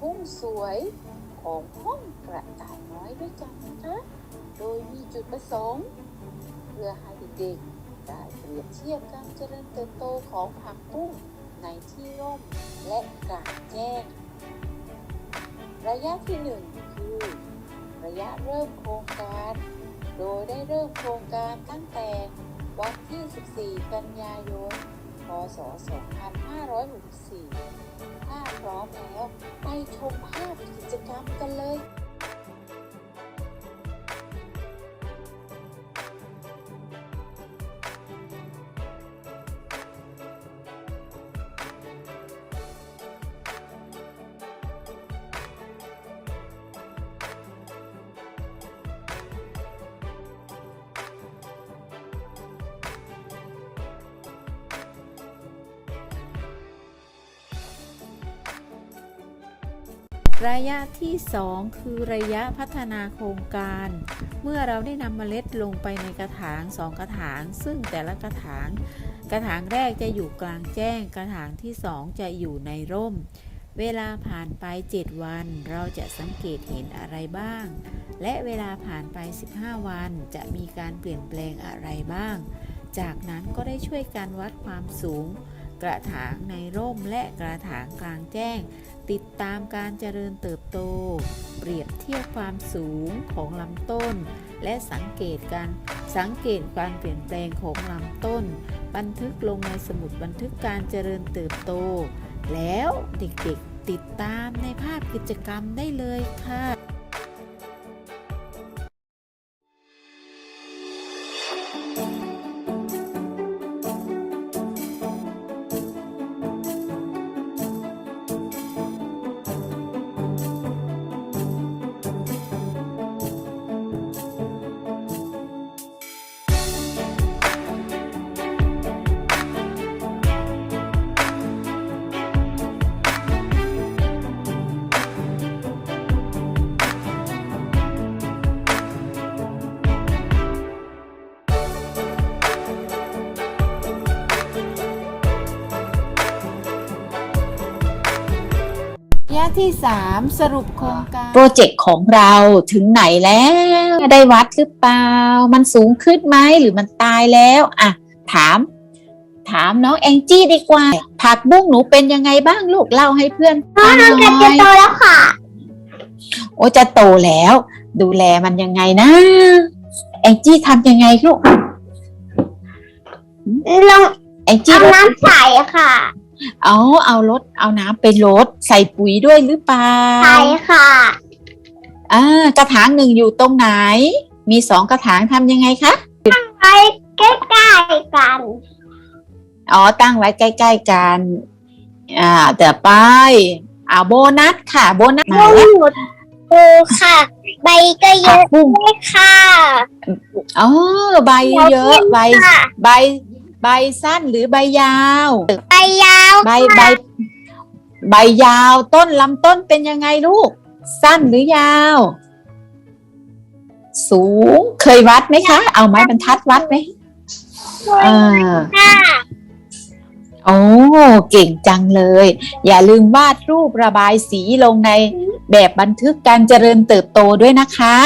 พุ่งสวยของห้องกระต่ายน้อยด้วยกันนะคะ โดยมีจุดประสงค์ เพื่อให้เด็กๆได้เปรียบเทียบการเจริญเติบโตของผักบุ้งในที่ร่มและกลางแจ้ง ระยะที่หนึ่งคือ ระยะเริ่มโครงการ โดยได้เริ่มโครงการตั้งแต่วันที่ 14 กันยายน พศ 2564้าพร้อมแล้ว ไปชมภาพกิจกรรมกันเลย ระยะที่ 2 คือระยะพัฒนาโครงการ เมื่อเราได้นำเมล็ดลงไปในกระถาง 2 กระถาง ซึ่งแต่ละกระถาง กระถางแรกจะอยู่กลางแจ้ง กระถางที่ 2 จะอยู่ในร่ม เวลาผ่านไป 7 วัน เราจะสังเกตเห็นอะไรบ้าง และเวลาผ่านไป 15 วันจะมีการเปลี่ยนแปลงอะไรบ้าง จากนั้นก็ได้ช่วยกันวัดความสูงกระถางในร่มและกระถางกลางแจ้ง ติดตามการเจริญเติบโต เปรียบเทียบความสูงของลำต้น และสังเกตการสังเกตการเปลี่ยนแปลงของลำต้น บันทึกลงในสมุดบันทึกการเจริญเติบโต แล้วเด็กๆติดตามในภาพกิจกรรมได้เลยค่ะ ระยะที่3สรุปโครงการโปรเจกต์ของเราถึงไหนแล้ว ได้วัดหรือเปล่า มันสูงขึ้นไหมหรือมันตายแล้วอะถาม ถามน้องแองจี้ดีกว่า ผักบุ้งหนูเป็นยังไงบ้างลูกเล่าให้เพื่อนฟังหน่จะอยโตแล้วค่ะ โอ้จะโตแล้ว ดูแลมันยังไงนะ แองจี้ทำยังไงลูกลองแองจี้เอาน้ำใส่ค่ะ เอาเอารถเอาน้ำไปรดใส่ปุ๋ยด้วยหรือเปล่าใส่ค่ะอ่ากระถางหนึ่งอยู่ตรงไหน มีสองกระถางทำยังไงคะไปใกล้ๆกัน อ๋อตั้งไว้ใกล้ๆกัน อ่าเดี๋ยวไปอ่าโบนัสค่ะ โบนัสมาบุ้แล้วงหมดปูค่ะ ใบก็เยผักอะบุ้งด้วยค่ะ อ๋อใบเยอะใบค่ะใบ ใบสั้นหรือใบยาว ใบยาวใบใบ ใบยาวต้นลำต้นเป็นยังไงลูก สั้นหรือยาว สูงเคยวัดไหมคะ เอาไม้บรรทัดวัดไหมอ่าค่ะโอ้เก่งจังเลย อย่าลืมวาดรูประบายสีลงในแบบบันทึกการเจริญเติบโตด้วยนะคะ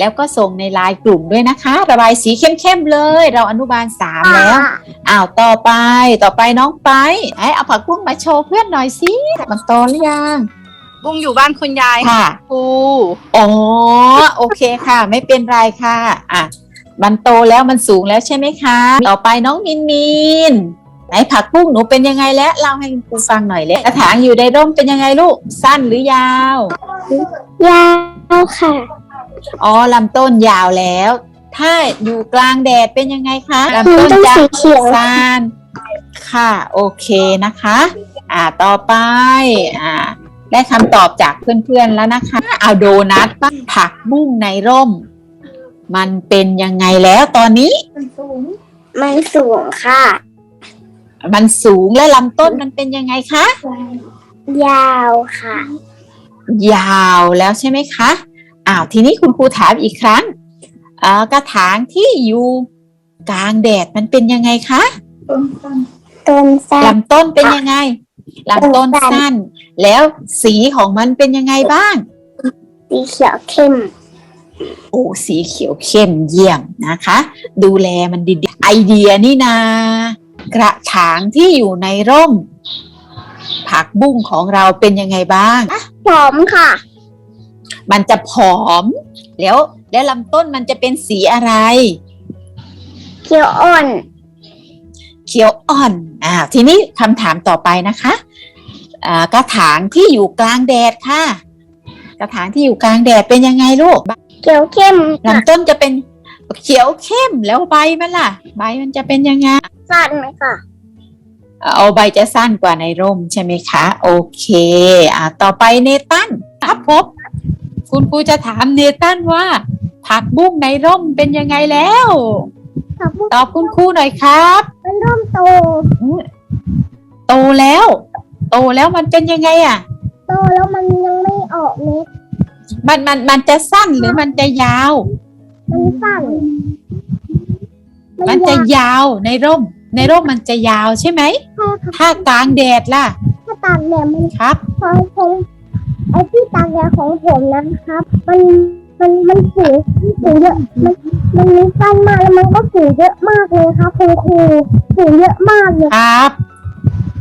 แล้วก็ส่งในไลน์กลุ่มด้วยนะคะ ระบายสีเข้มๆเลย เราอนุบาลสามแล้วอ้าวต่อไปต่อไปน้องไปไอ้เอาผักบุ้งมาโชว์เพื่อนหน่อยสิมันโตหรือยังบุ้งอยู่บ้านคุณยายค่ะปูอ๋อโอเคค่ะ ไม่เป็นไรค่ะอะมันโตแล้วมันสูงแล้วใช่ไหมคะ ต่อไปน้องมินมินไหนผักบุ้งหนูเป็นยังไงแล้วเล่าให้คุณครูฟังหน่อยเลยกระถางอยู่ในร่มเป็นยังไงลูก สั้นหรือยาว ยาวค่ะ อ๋อลำต้นยาวแล้ว ถ้าอยู่กลางแดดเป็นยังไงคะคือลำต้นต้องจะสีเขียวสั้นค่ะ โอเคนะคะ อ่าต่อไปอ่าได้คำตอบจากเพื่อนๆแล้วนะคะ เอาโดนัทบ้างผักบุ้งในร่ม มันเป็นยังไงแล้วตอนนี้มันสูงค่ะ มันสูงและลำต้นมันเป็นยังไงคะยาวค่ะ ยาวแล้วใช่ไหมคะ อ้าวทีนี้คุณครูถามอีกครั้งเอ่อกระถางที่อยู่กลางแดดมันเป็นยังไงคะต้นสั้นลำต้นเป็นยังไงลำต้นสั้น แล้วสีของมันเป็นยังไงบ้าง สีเขียวเข้ม โอ้สีเขียวเข้มเยี่ยมนะคะ ดูแลมันดีๆไอเดียนี่นากระถางที่อยู่ในร่ม ผักบุ้งของเราเป็นยังไงบ้าง หอมค่ะ มันจะผอม แล้วแล้วลำต้นมันจะเป็นสีอะไร เขียวอ่อน เขียวอ่อน อ่า ทีนี้คำถามต่อไปนะคะอ่ากระถางที่อยู่กลางแดดค่ะ กระถางที่อยู่กลางแดดเป็นยังไงลูก เขียวเข้มลำต้นจะเป็นเขียวเข้มแล้วใบมันล่ะ ใบมันจะเป็นยังไง สั้นค่ะ เอาใบจะสั้นกว่าในร่มใช่ไหมคะ โอเค อ่าต่อไปเนตันครับพบ คุณครูจะถามเนตันว่า ผักบุ้งในร่มเป็นยังไงแล้ว ผักบุ้งตอบคุณครูหน่อยครับมันเริ่มโตอุ๊ยโตแล้ว โตแล้วมันเป็นยังไงอะ โตแล้วมันยังไม่ออกเม็ดมันมันมันจะสั้นหรือมันจะยาว มันสั้นมันจะยาวในร่ม ในร่มมันจะยาวใช่ไหม ถ้ากลางแดดล่ะ ถ้าตากแดดมันครับของผม ไอ้ที่ตากแดดของผมนะครับ มันมันมันสูงสูงเยอะ มันมันมีสั้นมากแล้วมันก็สูงเยอะมากเลยครับคุณครูสูงเยอะมากเลยครับ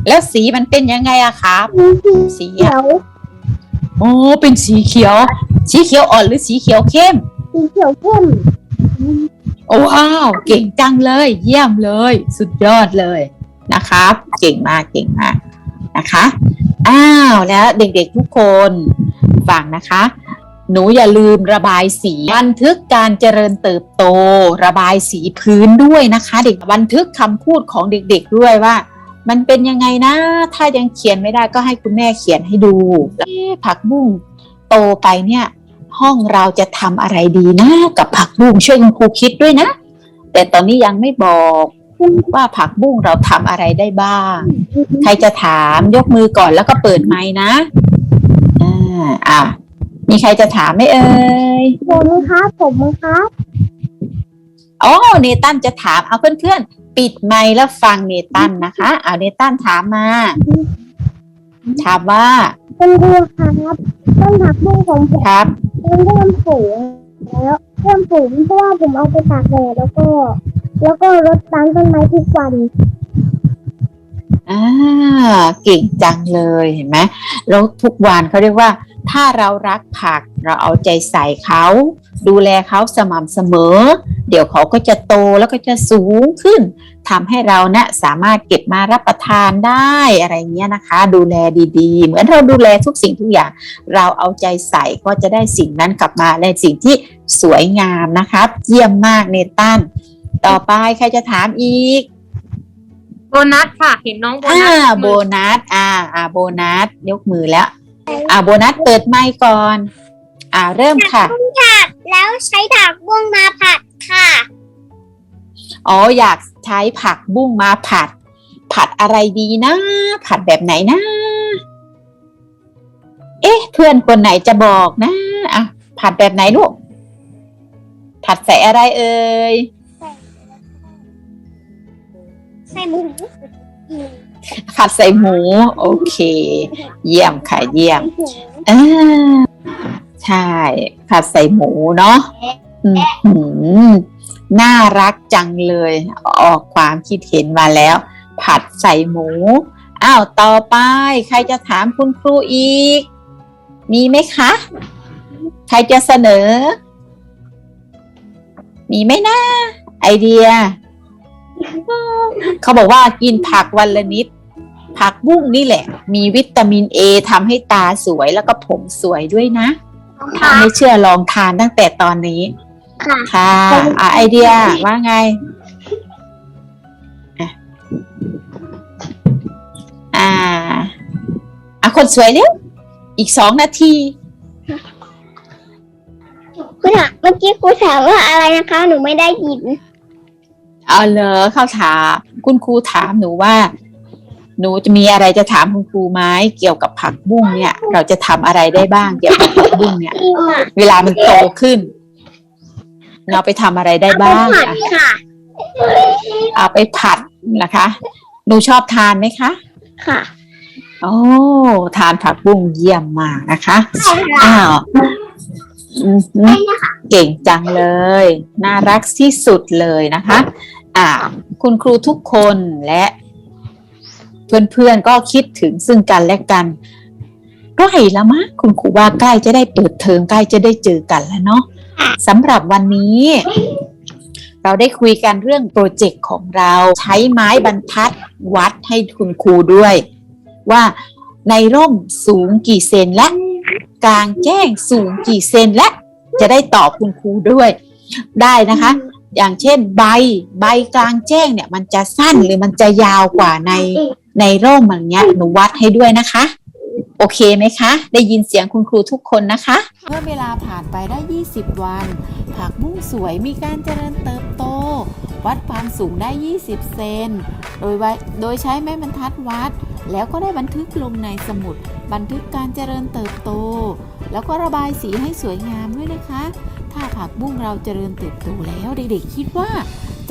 แล้วสีมันเป็นยังไงอะครับมีสีสีเขีอะยวโอ้เป็นสีเขียว สีเขียวอ่อนหรือสีเขียวเข้ม สีเขียวเข้มโอ้ว้าวเก่งจังเลย เยี่ยมเลย สุดยอดเลยนะครับ เก่งมากเก่งมาก นะคะ อ้าวแล้วเด็กๆทุกคนฟังนะคะ หนูอย่าลืมระบายสีบันทึกการเจริญเติบโต ระบายสีพื้นด้วยนะคะ เด็กบันทึกคำพูดของเด็ก ๆด้วยว่ามันเป็นยังไงนะ ถ้ายังเขียนไม่ได้ก็ให้คุณแม่เขียนให้ดูผักบุ้งโตไปเนี่ย ห้องเราจะทำอะไรดีนะ กับผักบุ้งช่วยคุณครูคิดด้วยนะ แต่ตอนนี้ยังไม่บอก ว่าผักบุ้งเราทำอะไรได้บ้าง ใครจะถามยกมือก่อนแล้วก็เปิดไมค์นะอ่าอะมีใครจะถามไหมเอ่ยผมครับผมครับอ๋อเนตันจะถามเอาเพื่อนๆปิดไมค์แล้วฟังเนตันนะคะเอาเนตันถามมา ถามว่าเป็นเรือครับต้นผักบุ้งของผมครับมันเริ่มสูงแล้วเริ่มสูงเพราะว่าผมเอาไปตากแดดแล้วก็ แล้วก็รดน้ำต้นไม้ทุกวัน อ่าเก่งจังเลยเห็นไหมแล้วทุกวันเขาเรียกว่า ถ้าเรารักผักเราเอาใจใส่เขา ดูแลเขาสม่ำเสมอ เดี๋ยวเขาก็จะโตแล้วก็จะสูงขึ้นทำให้เราเนะี่ยสามารถเก็บมารับประทานได้อะไรเงี้ยนะคะ ดูแลดีๆ เหมือนเราดูแลทุกสิ่งทุกอย่าง เราเอาใจใส่ก็จะได้สิ่งนั้นกลับมาในสิ่งที่สวยงามนะครับ เยี่ยมมากเนตัน ต่อไปใครจะถามอีก โบนัสค่ะ เห็นน้องโบอ่านัสโบนัส อ่า อ่า โบนัส ยกมือแล้ว อ่า โบนัส เปิดไมค์ก่อน อ่า เริ่มค่ะแล้วใช้ผักบุ้งมาผัดค่ะ อ๋อ อยากใช้ผักบุ้งมาผัด ผัดอะไรดีนะ ผัดแบบไหนนะ เอ๊ะ เพื่อนคนไหนจะบอกนะ อะ ผัดแบบไหนลูก ผัดใส่อะไรเอ่ย ใส่หมูผัดใส่หมู โอเค เยี่ยมค่ะเยี่ยมอ่าใช่ ผัดใส่หมูเนาะอืมหืมน่ารักจังเลย ออกความคิดเห็นมาแล้ว ผัดใส่หมู อ้าว ต่อไป ใครจะถามคุณครูอีก มีไหมคะ ใครจะเสนอ มีไหมนะไอเดีย เขาบอกว่ากินผักวันละนิด ผักบุ้งนี่แหละ มีวิตามินเอทำให้ตาสวยแล้วก็ผมสวยด้วยนะถ้าไม่เชื่อลองทานตั้งแต่ตอนนี้ ค่ะค่ะอะไอเดียว่าไงอะอ่าอะคนสวยเร็วอีกสองนาทีคุณถามเมื่อกี้ครูถามว่าอะไรนะคะ หนูไม่ได้ยิน เอาเหรอเขาถาม คุณครูถามหนูว่า หนูจะมีอะไรจะถามคุณครูไหมเกี่ยวกับผักบุ้งเนี่ย เราจะทำอะไรได้บ้างเกี่ยวกับผักบุ้งเนี่ย เวลามันโตขึ้น เราไปทำอะไรได้บ้างผัดอะค่ะเอาไปผัดนะคะ หนูชอบทานไหมคะ ค่ะ โอ้ทานผักบุ้งเยี่ยมมากนะคะอ้าวอือหือเก่งจังเลย น่ารักที่สุดเลยนะคะ อ่า คุณครูทุกคนและเพื่อนๆก็คิดถึงซึ่งกันและกันใกล้แล้วมะคุณครูว่าใกล้จะได้เปิดเทอมใกล้จะได้เจอกันแล้วเนาะสำหรับวันนี้ เราได้คุยกันเรื่องโปรเจกต์ของเราใช้ไม้บรรทัดวัดให้คุณครูด้วย ว่าในร่มสูงกี่เซนและกลางแจ้งสูงกี่เซนและจะได้ตอบคุณครูด้วย ได้นะคะ อย่างเช่นใบใบกลางแจ้งเนี่ย มันจะสั้นหรือมันจะยาวกว่าในในร่มอย่างเงี้ยหนูวัดให้ด้วยนะคะ โอเคไหมคะ ได้ยินเสียงคุณครูทุกคนนะคะ เมื่อเวลาผ่านไปได้ 20 วัน ผักบุ้งสวยมีการเจริญเติบโต วัดความสูงได้ 20 เซนโดยโดยใช้ไม้บรรทัดวัด แล้วก็ได้บันทึกลงในสมุด บันทึกการเจริญเติบโต แล้วก็ระบายสีให้สวยงามด้วยนะคะ ถ้าผักบุ้งเราเจริญเติบโตแล้วเด็กๆคิดว่า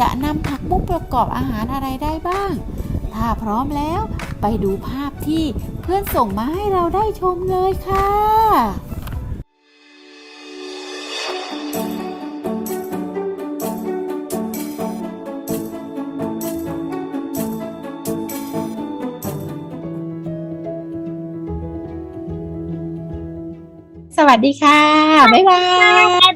จะนำผักบุ้งประกอบอาหารอะไรได้บ้าง ถ้าพร้อมแล้วไปดูภาพที่เพื่อนส่งมาให้เราได้ชมเลยค่ะสวัสดีค่ะ บ๊ายบาย